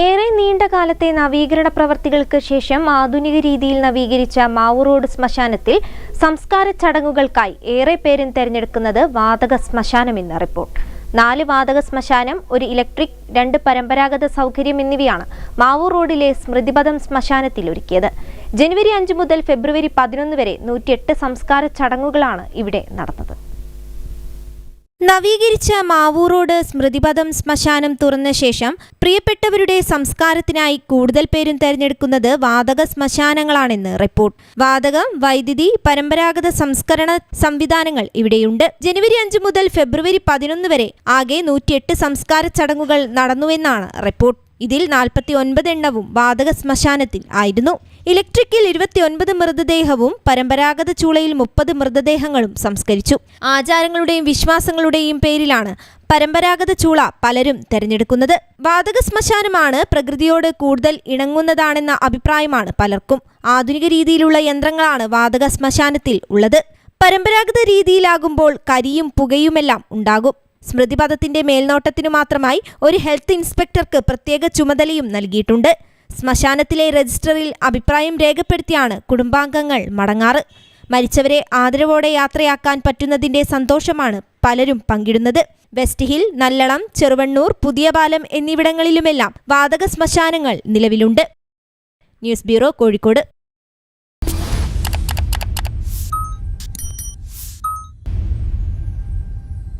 ഏറെ നീണ്ട കാലത്തെ നവീകരണ പ്രവർത്തികൾക്ക് ശേഷം ആധുനിക രീതിയിൽ നവീകരിച്ച മാവൂർ റോഡ് ശ്മശാനത്തിൽ സംസ്കാര ചടങ്ങുകൾക്കായി ഏറെ പേരും തെരഞ്ഞെടുക്കുന്നത് വാതക ശ്മശാനം എന്ന റിപ്പോർട്ട്. നാല് വാതക ശ്മശാനം ഒരു ഇലക്ട്രിക് രണ്ട് പരമ്പരാഗത സൗകര്യം എന്നിവയാണ് മാവൂർ റോഡിലെ സ്മൃതിപഥം ശ്മശാനത്തിൽ ഒരുക്കിയത്. ജനുവരി അഞ്ച് മുതൽ ഫെബ്രുവരി പതിനൊന്ന് വരെ നൂറ്റിയെട്ട് സംസ്കാര ചടങ്ങുകളാണ് ഇവിടെ നടന്നത്. നവീകരിച്ച മാവൂർ റോഡ് സ്മൃതിപഥം ശ്മശാനം തുറന്ന ശേഷം പ്രിയപ്പെട്ടവരുടെ സംസ്കാരത്തിനായി കൂടുതൽ പേരും തെരഞ്ഞെടുക്കുന്നത് വാതക ശ്മശാനങ്ങളാണെന്ന് റിപ്പോർട്ട്. വാതകം വൈദ്യുതി പരമ്പരാഗത സംസ്കരണ സംവിധാനങ്ങൾ ഇവിടെയുണ്ട്. ജനുവരി അഞ്ച് മുതൽ ഫെബ്രുവരി പതിനൊന്ന് വരെ ആകെ നൂറ്റിയെട്ട് സംസ്കാര ചടങ്ങുകൾ നടന്നുവെന്നാണ് റിപ്പോർട്ട്. ഇതിൽ നാൽപ്പത്തി ഒൻപത് എണ്ണവും വാതക ശ്മശാനത്തിൽ ആയിരുന്നു. ഇലക്ട്രിക്കിൽ ഇരുപത്തിയൊൻപത് മൃതദേഹവും പരമ്പരാഗത ചൂളയിൽ മുപ്പത് മൃതദേഹങ്ങളും സംസ്കരിച്ചു. ആചാരങ്ങളുടെയും വിശ്വാസങ്ങളുടെയും പേരിലാണ് പരമ്പരാഗത ചൂള പലരും തെരഞ്ഞെടുക്കുന്നത്. വാതക ശ്മശാനമാണ് പ്രകൃതിയോട് കൂടുതൽ ഇണങ്ങുന്നതാണെന്ന അഭിപ്രായമാണ് പലർക്കും. ആധുനിക രീതിയിലുള്ള യന്ത്രങ്ങളാണ് വാതക ശ്മശാനത്തിൽ ഉള്ളത്. പരമ്പരാഗത രീതിയിലാകുമ്പോൾ കരിയും പുകയുമെല്ലാം ഉണ്ടാകും. സ്മൃതിപഥത്തിന്റെ മേൽനോട്ടത്തിനു മാത്രമായി ഒരു ഹെൽത്ത് ഇൻസ്പെക്ടർക്ക് പ്രത്യേക ചുമതലയും നൽകിയിട്ടുണ്ട്. ശ്മശാനത്തിലെ രജിസ്റ്ററിൽ അഭിപ്രായം രേഖപ്പെടുത്തിയാണ് കുടുംബാംഗങ്ങൾ മടങ്ങാറ്. മരിച്ചവരെ ആദരവോടെ യാത്രയാക്കാൻ പറ്റുന്നതിന്റെ സന്തോഷമാണ് പലരും പങ്കിടുന്നത്. വെസ്റ്റ് ഹിൽ നല്ലളം ചെറുവണ്ണൂർ പുതിയപാലം എന്നിവിടങ്ങളിലുമെല്ലാം വാതക ശ്മശാനങ്ങൾ നിലവിലുണ്ട്. News bureau Kozhikode.